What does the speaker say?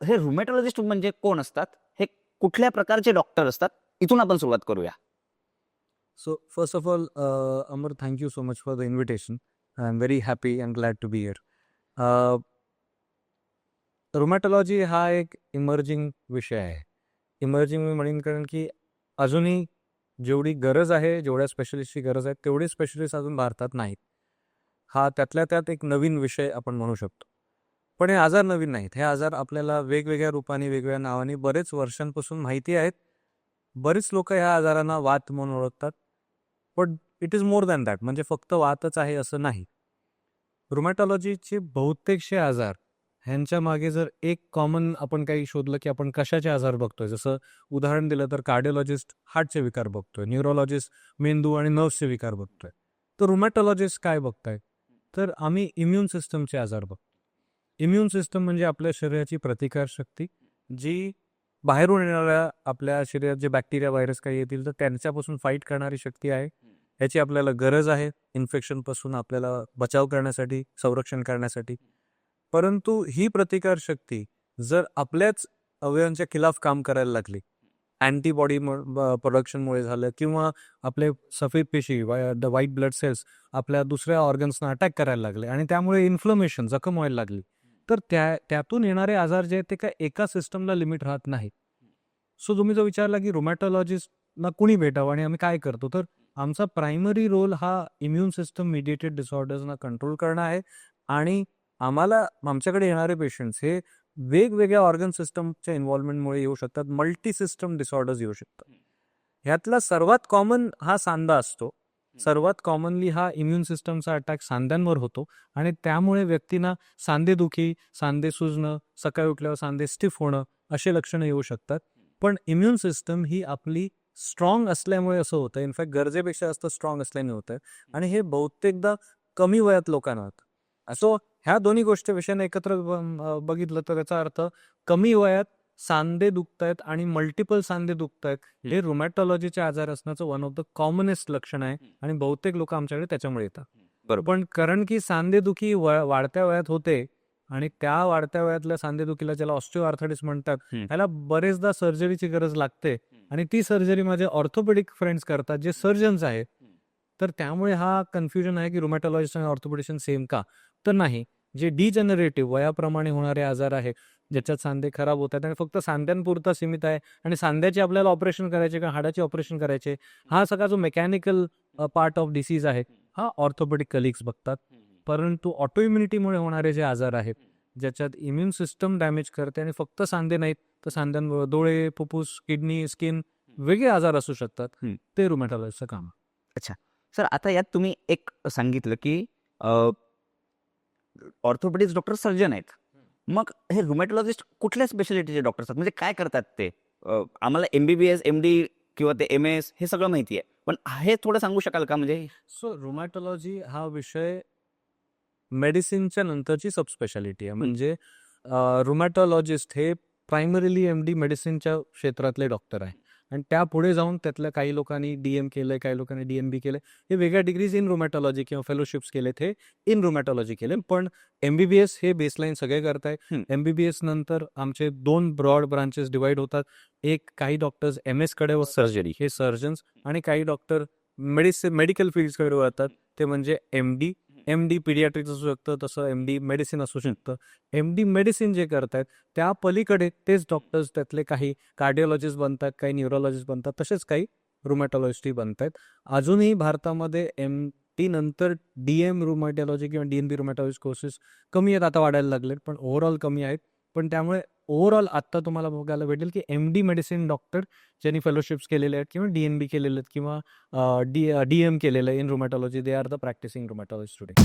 हे रुमॅटॉलॉजिस्ट म्हणजे कोण असतात? हे कुठल्या प्रकारचे डॉक्टर असतात? इथून आपण सुरुवात करूया. So first of all Amar thank you so much for the invitation I am very happy and glad to be here rheumatology हा एक इमर्जिंग विषय आहे. इमर्जिंग मी म्हणेन कारण की अजूनही जेवढी गरज आहे जेवढ्या स्पेशलिस्टची गरज आहे तेवढे स्पेशलिस्ट अजून भारतात नाहीत. हा त्यातल्या त्यात एक नवीन विषय आपण म्हणू शकतो. पण हे आजार नवीन नाहीत. हे आजार आपल्याला वेगवेगळ्या रूपाने वेगवेगळ्या नावाने बरेच वर्षांपासून माहिती आहेत. बरेच लोक ह्या आजारांना वात म्हणून ओळखतात. पण it is more than that म्हणजे फक्त वातच आहे असं नाही. रुमॅटॉलॉजीचे बहुतेकशे आजार ह्यांच्या मागे जर एक कॉमन आपण काही शोधलं की आपण कशाचे आजार बघतोय? जसं उदाहरण दिलं तर कार्डिओलॉजिस्ट हार्टचे विकार बघतोय. न्यूरोलॉजिस्ट मेंदू आणि नर्व्सचे विकार बघतोय. तर रुमॅटॉलॉजिस्ट काय बघताय? तर आम्ही इम्युन सिस्टमचे आजार बघतो इम्युन सिस्टम म्हणजे आपल्या शरीराची प्रतिकारशक्ती जी बाहेरून येणाऱ्या आपल्या शरीरात जे बॅक्टेरिया व्हायरस काही येतील तर त्यांच्यापासून फाईट करणारी शक्ती आहे. ह्याची आपल्याला गरज आहे इन्फेक्शनपासून आपल्याला बचाव करण्यासाठी संरक्षण करण्यासाठी. परंतु ही प्रतिकार शक्ती जर आपल्याच अवयवांच्या खिलाफ काम करायला लागली अँटीबॉडी प्रोडक्शनमुळे झालं किंवा आपले सफेद पेशी द व्हाईट ब्लड सेल्स आपल्या दुसऱ्या ऑर्गन्सना अटॅक करायला लागले आणि त्यामुळे इन्फ्लमेशन जखम व्हायला लागली तर त्या त्यातून येणारे आजार जे आहेत ते काय एका सिस्टमला लिमिट राहत नाही सो तुम्ही जो विचारला की रुमॅटॉलॉजिस्टना कुणी भेटावं आणि आम्ही काय करतो तर आमचा प्रायमरी रोल हा इम्युन सिस्टम मिडिएटेड डिसऑर्डर्सना कंट्रोल करणं आहे आणि आम्हाला आमच्याकडे येणारे पेशंट्स हे वेगवेगळ्या ऑर्गन सिस्टमच्या इन्व्हॉल्वमेंटमुळे येऊ शकतात मल्टी सिस्टम डिसऑर्डर्स येऊ शकतात. ह्यातला सर्वात कॉमन हा सांधा असतो. सर्वात कॉमनली हा इम्युन सिस्टमचा अटॅक सांध्यांवर होतो आणि त्यामुळे व्यक्तींना सांधेदुखी सांधे सुजणं सकाळी उठल्यावर सांधे स्टिफ होणं असे लक्षणं येऊ शकतात. पण इम्युन सिस्टम ही आपली स्ट्रॉंग असल्यामुळे असं होतं. इनफॅक्ट गरजेपेक्षा जास्त स्ट्रॉंग असल्याने होतं. आणि हे बहुतेकदा कमी वयात लोकांना होतं. सो ह्या दोन्ही गोष्टी विषयाने एकत्र बघितलं तर याचा अर्थ कमी वयात सांधे दुखतायत आणि मल्टिपल सांधे दुखतायत हे रुमॅटॉलॉजीचे आजार असण्याचं वन ऑफ द कॉमनेस्ट लक्षण आहे आणि बहुतेक लोक आमच्याकडे त्याच्यामुळे येतात. बरोबर. पण कारण की सांधेदुखी वाढत्या वयात होते आणि त्या वाढत्या वयातल्या सांधेदुखीला ज्याला ऑस्टिओ आर्थायटिस म्हणतात. ह्याला बरेचदा सर्जरीची गरज लागते आणि ती सर्जरी माझे ऑर्थोपेडिक फ्रेंड्स करतात जे सर्जन्स आहेत. तर त्यामुळे हा कन्फ्युजन आहे की रुमॅटॉलॉजिस्ट आणि ऑर्थोपेडिशन सेम का? तर नाही. जे डिजनरेटिव्ह वयाप्रमाणे होणारे आजार आहे ज्याच्यात सांधे खराब होतात आणि फक्त सांध्यांपुरता सीमित आहे आणि सांध्याचे आपल्याला ऑपरेशन करायचे किंवा हाडाचे ऑपरेशन करायचे? हा सगळा जो मेकॅनिकल पार्ट ऑफ डिसीज आहे हा ऑर्थोपेडिक कलिग्स बघतात. परंतु ऑटोइम्युनिटीमुळे होणारे जे आजार आहेत ज्याच्यात इम्युन सिस्टम डॅमेज करते आणि फक्त सांधे नाहीत तर सांध्यांवर डोळे फुफ्फुस किडनी स्किन वेगळे आजार असू शकतात. ते रुमॅटॉलॉजिस्टचं काम आहे. सर आता यात तुम्ही एक सांगितलं की ऑर्थोपेडिक्स डॉक्टर सर्जन आहेत. मग हे रुमॅटॉलॉजिस्ट कुठल्या स्पेशालिटीचे डॉक्टर असतात म्हणजे काय करतात ते? आम्हाला M B B S M D किंवा ते एम एस हे सगळं माहिती आहे. पण हे थोडं सांगू शकाल का? म्हणजे सो रुमॅटॉलॉजी हा विषय मेडिसिनच्या नंतरची सबस्पेशालिटी आहे. म्हणजे रुमॅटॉलॉजिस्ट हे प्रायमरीली एम डी मेडिसिनच्या क्षेत्रातले डॉक्टर आहे आणि त्यापुढे जाऊन त्यातल्या काही लोकांनी डी एम केलंय काही लोकांनी डी एम बी केलंय. हे वेगळ्या डिग्रीज इन रुमॅटॉलॉजी किंवा फेलोशिप्स केलेत हे इन रुमॅटॉलॉजी केले. पण एम बी बी एस हे बेसलाईन सगळे करताय. हम्म. एम बी बी एस नंतर आमचे दोन ब्रॉड ब्रांचेस डिवाइड होतात. एक काही डॉक्टर्स एम एसकडे सर्जरी हे सर्जन्स आणि काही डॉक्टर मेडिसिन मेडिकल फील्ड्सकडे वळतात. ते म्हणजे M D M D pediatrics असू शकतं तसं एम डी मेडिसिन असू शकतं. एम डी मेडिसिन जे करतायत त्या पलीकडे तेच डॉक्टर्स त्यातले काही कार्डिओलॉजिस्ट बनतात काही न्युरोलॉजिस्ट बनतात तसेच काही रुमॅटॉलॉजिस्टही बनतायत. अजूनही भारतामध्ये एम टी नंतर डी एम रुमॅटॉलॉजी किंवा D N B rheumatology courses कमी आहेत आता वाढायला लागलेत पण ओव्हरऑल कमी आहेत. पण त्यामुळे ओव्हरऑल आत्ता तुम्हाला बघायला भेटेल की एम डी मेडिसिन डॉक्टर ज्यांनी फेलोशिप्स केलेले आहेत किंवा डी एन बी केलेले आहेत किंवा डी डी एम केलेलं आहे in rheumatology they are the practicing rheumatology student